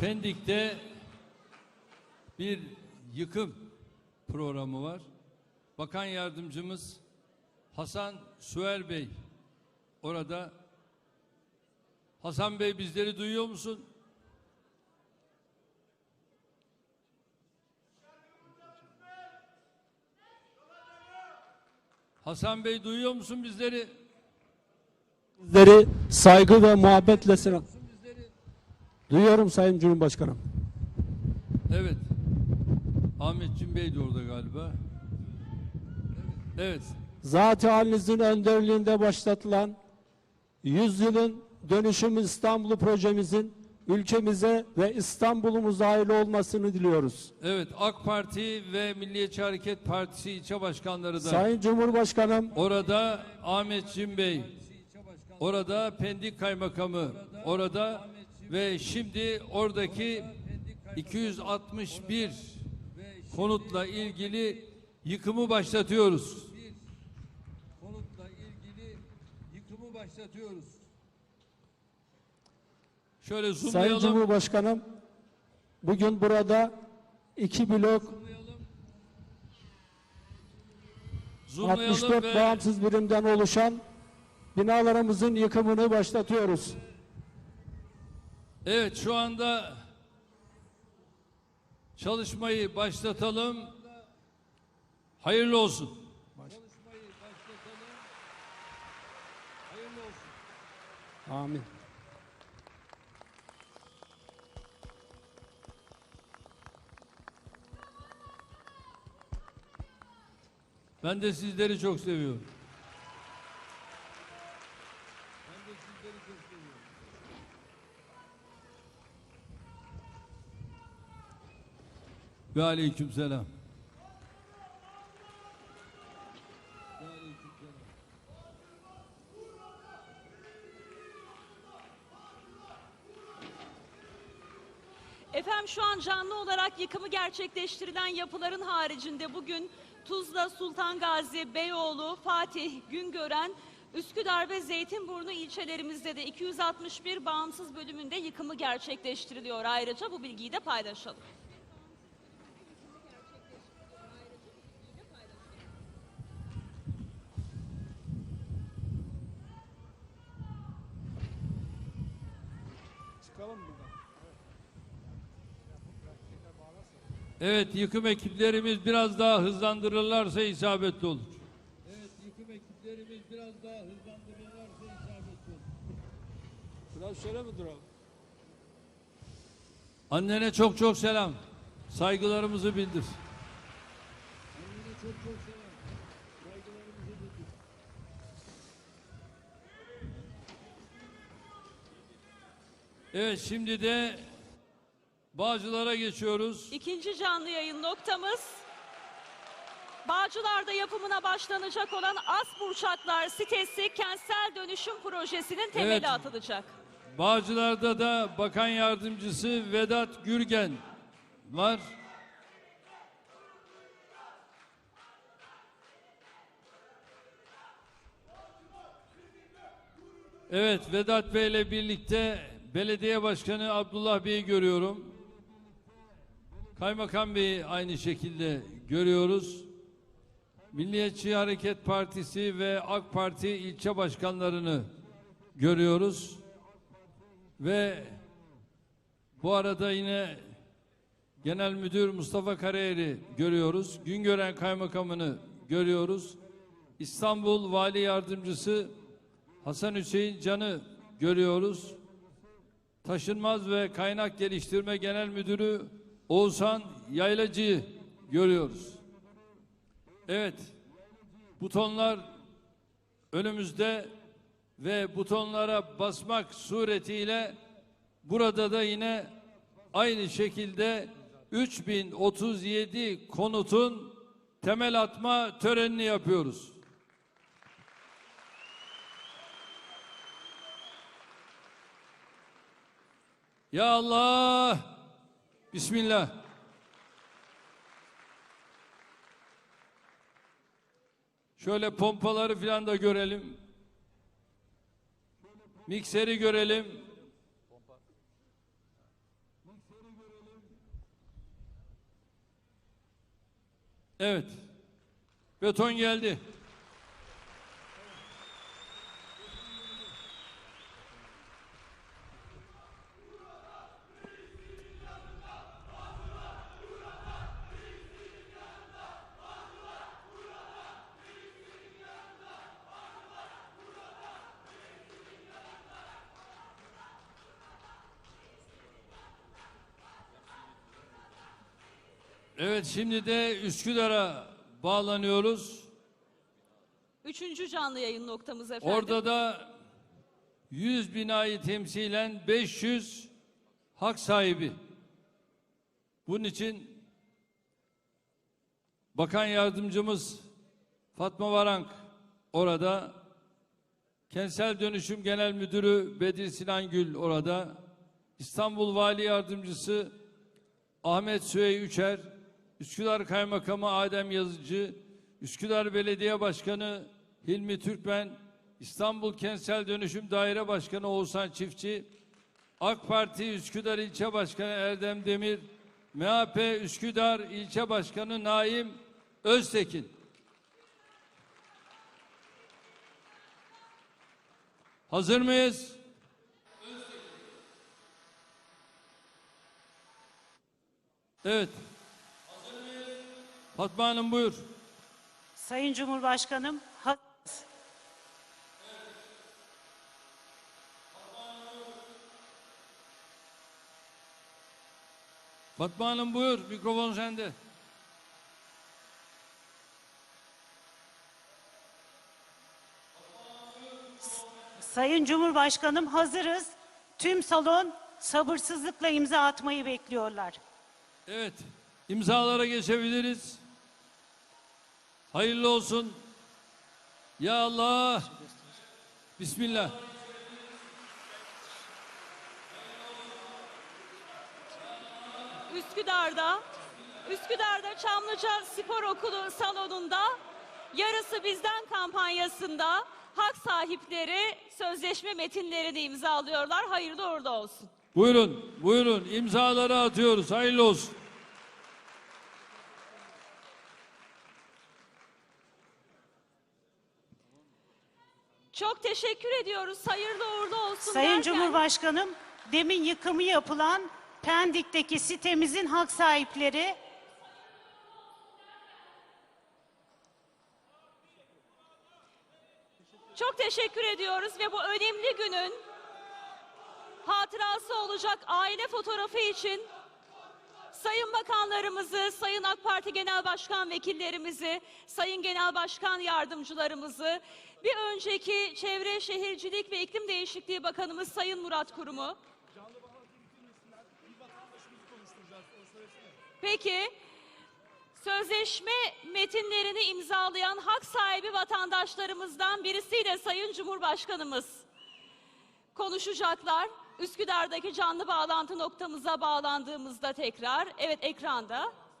Pendik'te bir yıkım programı var. Bakan yardımcımız Hasan Süer Bey orada. Hasan Bey bizleri duyuyor musun? Hasan Bey duyuyor musun bizleri? Sizleri saygı ve muhabbetle selam. Duyuyorum Sayın Cumhurbaşkanım. Evet. Ahmetciğim Bey de orada galiba. Evet. Zat-ı halinizin önderliğinde başlatılan Yüzyılın Dönüşüm İstanbul projemizin ülkemize ve İstanbul'umuza hayırlı olmasını diliyoruz. Evet. AK Parti ve Milliyetçi Hareket Partisi ilçe başkanları da Sayın Cumhurbaşkanım, orada Ahmetciğim Bey, orada Pendik Kaymakamı, orada ve şimdi oradaki 261 konutla ilgili yıkımı başlatıyoruz. Konutla ilgili yıkımı başlatıyoruz. Şöyle Sayın zoomlayalım. Cumhurbaşkanım, bugün burada iki blok Zoomlayalım 64 ve bağımsız birimden oluşan binalarımızın yıkımını başlatıyoruz. Evet şu anda çalışmayı başlatalım. Hayırlı olsun. Çalışmayı başlatalım. Hayırlı olsun. Amin. Ben de sizleri çok seviyorum. Ben de sizleri çok seviyorum. Ve aleyküm selam. Efendim şu an canlı olarak yıkımı gerçekleştirilen yapıların haricinde bugün Tuzla, Sultan Gazi, Beyoğlu, Fatih, Güngören, Üsküdar ve Zeytinburnu ilçelerimizde de 261 bağımsız bölümünde yıkımı gerçekleştiriliyor. Ayrıca bu bilgiyi de paylaşalım. Evet yıkım ekiplerimiz biraz daha hızlandırırlarsa isabetli olur. Evet yıkım ekiplerimiz biraz daha hızlandırırlarsa isabetli olur. Biraz şöyle mi duralım? Annene çok çok selam. Saygılarımızı bildir. Annene çok çok selam. Evet şimdi de Bağcılar'a geçiyoruz. İkinci canlı yayın noktamız Bağcılar'da yapımına başlanacak olan Asburçaklar sitesi kentsel dönüşüm projesinin temeli Evet. atılacak. Bağcılar'da da Bakan Yardımcısı Vedat Gürgen var. Evet Vedat Bey ile birlikte Belediye Başkanı Abdullah Bey'i görüyorum. Kaymakam Bey'i aynı şekilde görüyoruz. Milliyetçi Hareket Partisi ve AK Parti ilçe başkanlarını görüyoruz. Ve bu arada yine Genel Müdür Mustafa Karayeri görüyoruz. Güngören Kaymakamını görüyoruz. İstanbul Vali Yardımcısı Hasan Hüseyin Can'ı görüyoruz. Taşınmaz ve Kaynak Geliştirme Genel Müdürü Oğuzhan Yaylacı'yı görüyoruz. Evet, butonlar önümüzde ve butonlara basmak suretiyle burada da yine aynı şekilde 3037 konutun temel atma törenini yapıyoruz. Ya Allah! Bismillah. Şöyle pompaları filan da görelim. Mikseri görelim. Evet. Beton geldi. Evet şimdi de Üsküdar'a bağlanıyoruz. Üçüncü canlı yayın noktamız efendim. Orada da 100 binayı temsilen 500 hak sahibi. Bunun için Bakan Yardımcımız Fatma Varank orada, Kentsel Dönüşüm Genel Müdürü Bedir Sinan Gül orada, İstanbul Vali Yardımcısı Ahmet Süey Üçer, Üsküdar Kaymakamı Adem Yazıcı, Üsküdar Belediye Başkanı Hilmi Türkmen, İstanbul Kentsel Dönüşüm Daire Başkanı Oğuzhan Çiftçi, AK Parti Üsküdar İlçe Başkanı Erdem Demir, MHP Üsküdar İlçe Başkanı Naim Öztekin. Hazır mıyız? Evet. Fatma Hanım buyur. Sayın Cumhurbaşkanım, ha- Fatma Hanım buyur. Mikrofon sende. Sayın Cumhurbaşkanım hazırız. Tüm salon sabırsızlıkla imza atmayı bekliyorlar. Evet. imzalara geçebiliriz. Hayırlı olsun. Ya Allah. Bismillah. Üsküdar'da, Üsküdar'da Çamlıca Spor Okulu salonunda Yarısı Bizden kampanyasında hak sahipleri sözleşme metinlerini imzalıyorlar. Hayırlı uğurlu olsun. Buyurun. Buyurun. imzaları atıyoruz. Hayırlı olsun. Çok teşekkür ediyoruz. Hayırlı uğurlu olsun Sayın derken, Cumhurbaşkanım, demin yıkımı yapılan Pendik'teki sitemizin hak sahipleri Çok teşekkür ediyoruz ve bu önemli günün hatırası olacak aile fotoğrafı için Bakanlarımızı, Sayın AK Parti Genel Başkan Vekillerimizi, Sayın Genel Başkan Yardımcılarımızı, bir önceki Çevre Şehircilik ve İklim Değişikliği Bakanımız Sayın Murat Kurum'u. Peki, Sözleşme metinlerini imzalayan hak sahibi vatandaşlarımızdan birisiyle Sayın Cumhurbaşkanımız konuşacaklar. Üsküdar'daki canlı bağlantı noktamıza bağlandığımızda tekrar, evet ekranda.